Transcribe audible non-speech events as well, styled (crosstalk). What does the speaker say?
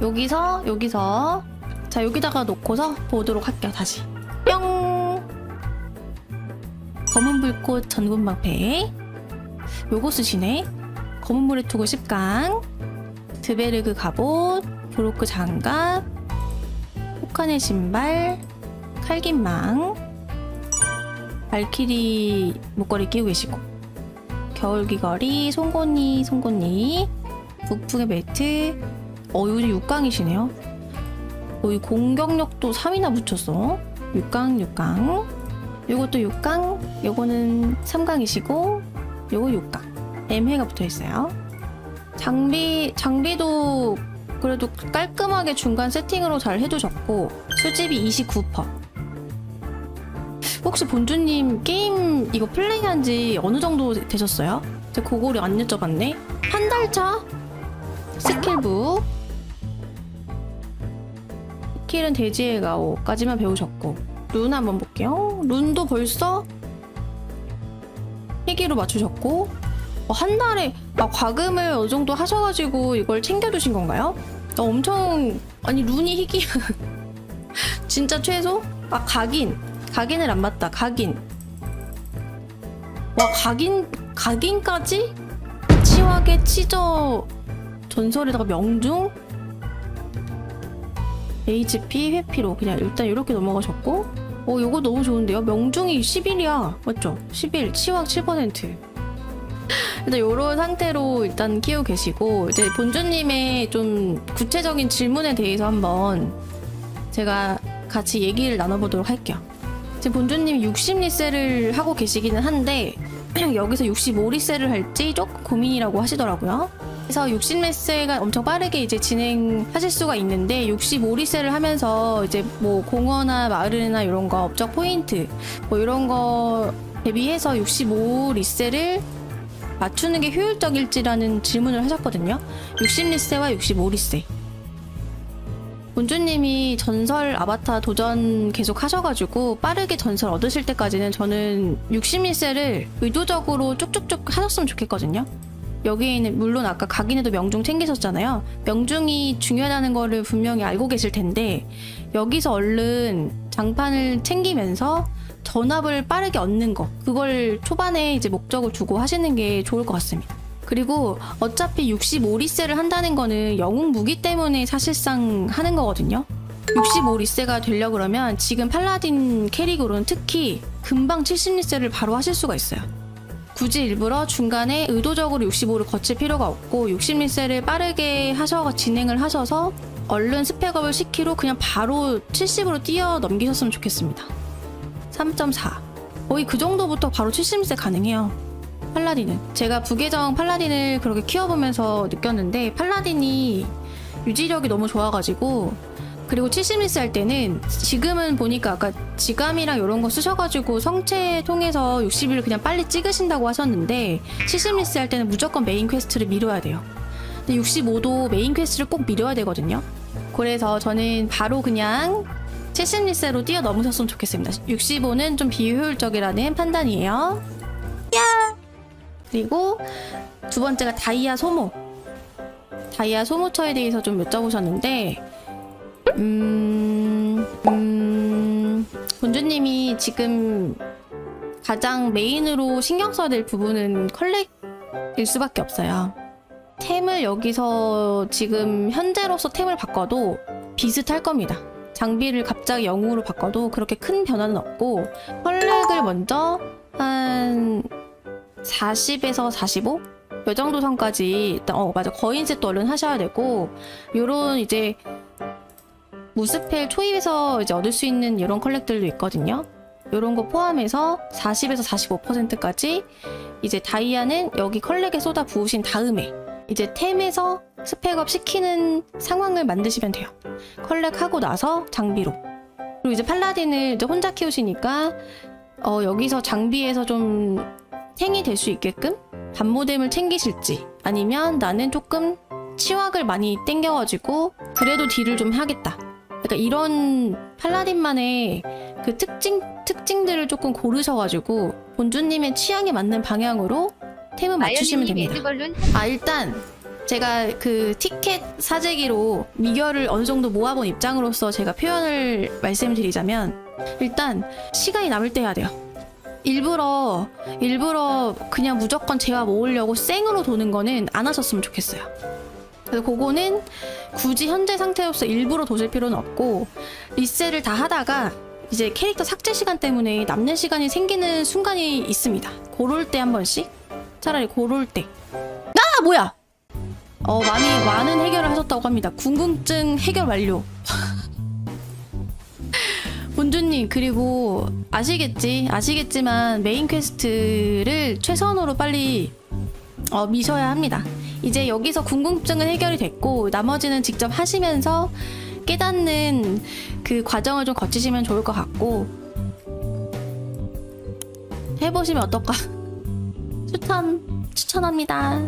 여기서 여기서. 자 여기다가 놓고서 보도록 할게요 다시. 뿅! 검은 불꽃 전군 방패. 요거 쓰시네 검은 물의 투구 10강. 드베르그 갑옷 브로크 장갑 혹한의 신발 칼긴망. 발키리 목걸이 끼고 계시고. 겨울 귀걸이 송곳니 송곳니. 북풍의 벨트 어 요즘 6강이시네요. 어, 이 공격력도 3이나 붙였어. 6강 6강. 요것도 6강 요거는 3강이시고 요거 6강. M회가 붙어 있어요. 장비 장비도 그래도 깔끔하게 중간 세팅으로 잘 해두셨고 수집이 29% 혹시 본주님 게임 이거 플레이한 지 어느 정도 되셨어요? 제가 그거를 안 여쭤봤네. 한 달 차? 스킬북 스킬은 돼지의 가오까지만 배우셨고 룬 한번 볼게요 룬도 벌써 희귀로 맞추셨고 어, 한 달에 아, 과금을 어느 정도 하셔가지고 이걸 챙겨두신 건가요? 어, 엄청 아니 룬이 희귀 (laughs) 진짜 최소? 아 각인 각인을 안 봤다 각인 와 각인 각인까지 치와계 치저 전설에다가 명중 HP 회피로 그냥 일단 이렇게 넘어가셨고 어 요거 너무 좋은데요? 명중이 10일이야. 맞죠? 10일 치확 7% 일단 요런 상태로 일단 키우고 계시고 이제 본주님의 좀 구체적인 질문에 대해서 한번 제가 같이 얘기를 나눠보도록 할게요. 지금 본주님이 60리셀을 하고 계시기는 한데 (clears throat) 여기서 65리셀을 할지 조금 고민이라고 하시더라고요. 그래서 60리셀가 엄청 빠르게 이제 진행하실 수가 있는데 65리셀을 하면서 이제 뭐 공원이나 마을이나 이런 거 업적 포인트 뭐 이런 거 대비해서 65리셀을 맞추는 게 효율적일지라는 질문을 하셨거든요. 60리셀과 65리셀. 본주님이 전설 아바타 도전 계속 하셔가지고 빠르게 전설 얻으실 때까지는 저는 60일세를 의도적으로 쭉쭉쭉 하셨으면 좋겠거든요. 여기에는 물론 아까 각인에도 명중 챙기셨잖아요. 명중이 중요하다는 거를 분명히 알고 계실 텐데 여기서 얼른 장판을 챙기면서 전압을 빠르게 얻는 거 그걸 초반에 이제 목적을 두고 하시는 게 좋을 것 같습니다. 그리고 어차피 65리세를 한다는 거는 영웅 무기 때문에 사실상 하는 거거든요. 65리세가 되려 그러면 지금 팔라딘 캐릭으로는 특히 금방 70리세를 바로 하실 수가 있어요. 굳이 일부러 중간에 의도적으로 65를 거칠 필요가 없고 60리세를 빠르게 하셔 진행을 하셔서 얼른 스펙업을 시키로 그냥 바로 70으로 뛰어 넘기셨으면 좋겠습니다. 3.4 거의 그 정도부터 바로 70리세 가능해요. 팔라딘은 제가 부계정 팔라딘을 그렇게 키워보면서 느꼈는데 팔라딘이 유지력이 너무 좋아가지고 그리고 70리스 할 때는 지금은 보니까 아까 지감이랑 이런 거 쓰셔가지고 성체 통해서 60일 그냥 빨리 찍으신다고 하셨는데 70리스 할 때는 무조건 메인 퀘스트를 미뤄야 돼요. 근데 65도 메인 퀘스트를 꼭 미뤄야 되거든요. 그래서 저는 바로 그냥 70리스로 뛰어넘으셨으면 좋겠습니다. 65는 좀 비효율적이라는 판단이에요. 그리고 두 번째가 다이아 소모. 다이아 소모처에 대해서 좀 여쭤보셨는데, 음, 음, 본주님이 지금 가장 메인으로 신경 써야 될 부분은 컬렉일 수밖에 없어요. 템을 여기서 지금 현재로서 템을 바꿔도 비슷할 겁니다. 장비를 갑자기 영웅으로 바꿔도 그렇게 큰 변화는 없고, 컬렉을 먼저 한 40에서 45? 요 정도 선까지 일단 어 맞아 거인셋도 얼른 하셔야 되고 요런 이제 무스펠 초입에서 이제 얻을 수 있는 이런 컬렉들도 있거든요. 요런 거 포함해서 40에서 45%까지 이제 다이아는 여기 컬렉에 쏟아 부으신 다음에 이제 템에서 스펙업 시키는 상황을 만드시면 돼요. 컬렉하고 나서 장비로. 그리고 이제 팔라딘을 이제 혼자 키우시니까 어 여기서 장비에서 좀 탱이 될 수 있게끔 반모뎀을 챙기실지 아니면 나는 조금 치확을 많이 땡겨가지고 그래도 딜을 좀 하겠다. 그러니까 이런 팔라딘만의 그 특징 특징들을 조금 고르셔가지고 본주님의 취향에 맞는 방향으로 템을 맞추시면 됩니다. 아 일단 제가 그 티켓 사재기로 미결을 어느 정도 모아본 입장으로서 제가 표현을 말씀드리자면 일단 시간이 남을 때 해야 돼요. 일부러 일부러 그냥 무조건 재화 모으려고 생으로 도는 거는 안 하셨으면 좋겠어요. 그래서 그거는 굳이 현재 상태로서 일부러 도실 필요는 없고 리셋을 다 하다가 이제 캐릭터 삭제 시간 때문에 남는 시간이 생기는 순간이 있습니다. 고럴 때 한 번씩 차라리 고럴 때. 아 뭐야? 어 많이 많은 해결을 하셨다고 합니다. 궁금증 해결 완료. (laughs) 본주님 그리고 아시겠지 아시겠지만 메인 퀘스트를 최선으로 빨리 어, 미셔야 합니다. 이제 여기서 궁금증은 해결이 됐고 나머지는 직접 하시면서 깨닫는 그 과정을 좀 거치시면 좋을 것 같고 해보시면 어떨까 추천 추천합니다.